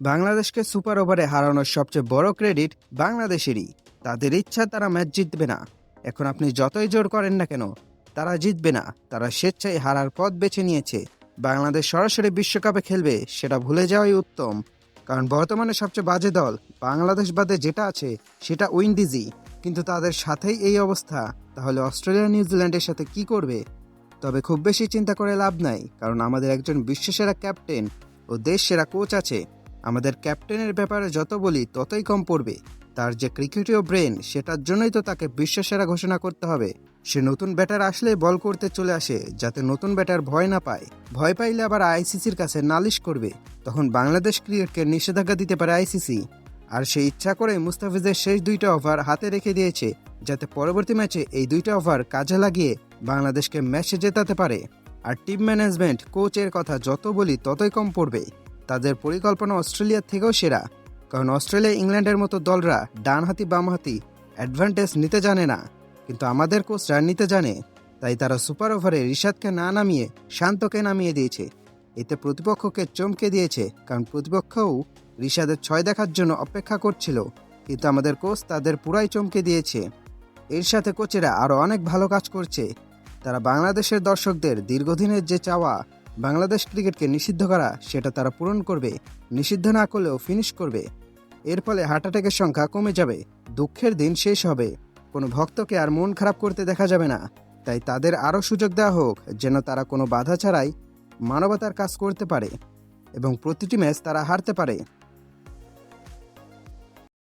বাংলাদেশকে সুপার ওভারে হারানোর সবচেয়ে বড় ক্রেডিট বাংলাদেশেরই। তাদের ইচ্ছা, তারা ম্যাচ জিতবে না। এখন আপনি যতই জোর করেন না কেন, তারা জিতবে না। তারা স্বেচ্ছায় হারার পথ বেছে নিয়েছে। বাংলাদেশ সরাসরি বিশ্বকাপে খেলবে, সেটা ভুলে যাওয়াই উত্তম। কারণ বর্তমানে সবচেয়ে বাজে দল বাংলাদেশ বাদে যেটা আছে, সেটা উইন্ডিজই। কিন্তু তাদের সাথেই এই অবস্থা। তাহলে অস্ট্রেলিয়া নিউজিল্যান্ডের সাথে কি করবে? তবে খুব বেশি চিন্তা করে লাভ নাই, কারণ আমাদের একজন বিশ্বসেরা ক্যাপ্টেন ও দেশ সেরা কোচ আছে। আমাদের ক্যাপ্টেনের ব্যাপারে যত বলি, ততই কম পড়বে। তার যে ক্রিকেটীয় ব্রেন, সেটার জন্যই তো তাকে বিশ্বসেরা ঘোষণা করতে হবে। সে নতুন ব্যাটার আসলে বল করতে চলে আসে, যাতে নতুন ব্যাটার ভয় না পায়। ভয় পাইলে আবার আইসিসির কাছে নালিশ করবে। তখন বাংলাদেশ ক্রিকেটকে নিষেধাজ্ঞা দিতে পারে আইসিসি। আর সে ইচ্ছা করে মুস্তাফিজের শেষ দুইটা ওভার হাতে রেখে দিয়েছে, যাতে পরবর্তী ম্যাচে এই দুইটা ওভার কাজে লাগিয়ে বাংলাদেশকে ম্যাচে জেতাতে পারে। আর টিম ম্যানেজমেন্ট, কোচের কথা যত বলি, ততই কম পড়বে। তাদের পরিকল্পনা অস্ট্রেলিয়ার থেকেও সেরা। কারণ অস্ট্রেলিয়া ইংল্যান্ডের মতো দলরা ডানহাতি, বামহাতি অ্যাডভান্টেজ নিতে জানে না। কিন্তু আমাদের কোচরা নিতে জানে, তাই তারা সুপার ওভারে রিশাদকে না নামিয়ে শান্তকে নামিয়ে দিয়েছে। এতে প্রতিপক্ষকে চমকে দিয়েছে, কারণ প্রতিপক্ষও রিশাদের ছয় দেখার জন্য অপেক্ষা করছিল। কিন্তু আমাদের কোচ তাদের পুরাই চমকে দিয়েছে। এর সাথে কোচেরা আরও অনেক ভালো কাজ করছে। তারা বাংলাদেশের দর্শকদের দীর্ঘদিনের যে চাওয়া বাংলাদেশ ক্রিকেটকে নিষিদ্ধ করা, সেটা তারা পূরণ করবে। নিষিদ্ধ না করলেও ফিনিশ করবে। এর ফলে হার্ট অ্যাটাকের সংখ্যা কমে যাবে। দুঃখের দিন শেষ হবে। কোনো ভক্তকে আর মন খারাপ করতে দেখা যাবে না। তাই তাদের আরও সুযোগ দেওয়া হোক, যেন তারা কোনো বাধা ছাড়াই মানবতার কাজ করতে পারে এবং প্রতিটি ম্যাচ তারা হারতে পারে।